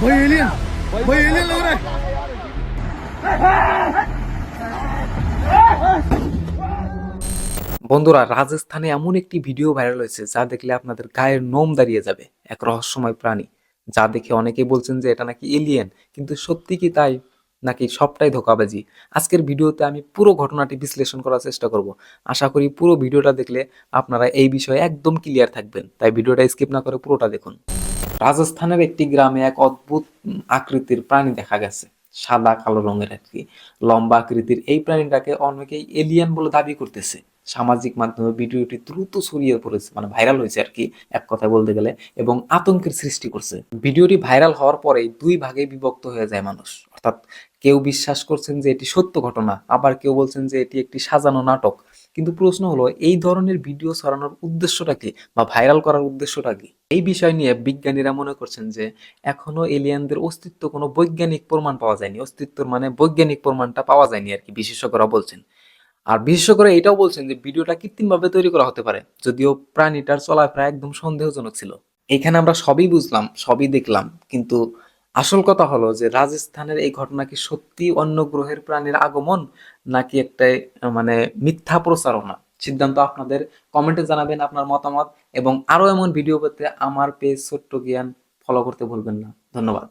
भाई एलियन भाई एलियन लग रहा है বন্ধুরা রাজস্থানে এমন একটি ভিডিও ভাইরাল হয়েছে যা দেখলে আপনাদের গায়ের নোম দাঁড়িয়ে যাবে এক রহস্যময় প্রাণী যা দেখে অনেকেই বলছেন যে এটা নাকি এলিয়েন কিন্তু সত্যি কি তাই নাকি সবটাই ধোকাবাজি আজকের ভিডিওতে আমি পুরো ঘটনাটি বিশ্লেষণ করার চেষ্টা করব আশা করি পুরো ভিডিওটা দেখলে আপনারা এই বিষয়ে একদম ক্লিয়ার থাকবেন তাই ভিডিওটা স্কিপ না করে পুরোটা দেখুন রাজস্থানের একটি গ্রামে এক অদ্ভুত আকৃতির প্রাণী দেখা গেছে, সাদা, কালো রঙের কি। লম্বা আকৃতির এই প্রাণীটাকে অনেকেই এলিয়ান বলে দাবি করতেছে। সামাজিক মাধ্যমে ভিডিওটি দ্রুত ছড়িয়ে পড়েছে মানে ভাইরাল হয়েছে আর কি, এক কথা বলতে গেলে, এবং আতঙ্কের সৃষ্টি করছে। ভিডিওটি ভাইরাল হওয়ার পরে দুই ভাগে বিভক্ত হয়ে যায় মানুষ। অর্থাৎ কেউ বিশ্বাস করছেন যে এটি সত্য ঘটনা, আবার কেউ বলছেন যে এটি একটি সাজানো নাটক। কিন্তু প্রশ্ন হলো, এই ধরনের ভিডিও ছড়ানোর উদ্দেশ্যটা কি বা ভাইরাল করার উদ্দেশ্যটা কি? এই বিষয় নিয়ে বিজ্ঞানীরা মনে করছেন যে এখনও এলিয়েনদের অস্তিত্ব কোনো বৈজ্ঞানিক প্রমাণ পাওয়া যায়নি। অস্তিত্বর মানে বৈজ্ঞানিক প্রমাণটা পাওয়া যায়নি আর কি, বিশেষজ্ঞরা বলছেন। আর বিশেষজ্ঞরা এটাও বলছেন যে ভিডিওটা কৃত্রিমভাবে তৈরি করা হতে পারে, যদিও প্রাণীটার চলাফেরা একদম সন্দেহজনক ছিল। এখানে আমরা সবই বুঝলাম, সবই দেখলাম, কিন্তু আসল কথা হলো যে রাজস্থানের এই ঘটনা কি সত্যি অন্য গ্রহের প্রাণীর আগমন নাকি একটা মানে মিথ্যা প্রচারণা? সিদ্ধান্ত আপনাদের কমেন্টে জানাবেন আপনার মতামত এবং আরও এমন ভিডিও পেতে আমার পেজ ছোট্ট জ্ঞান ফলো করতে ভুলবেন না। ধন্যবাদ।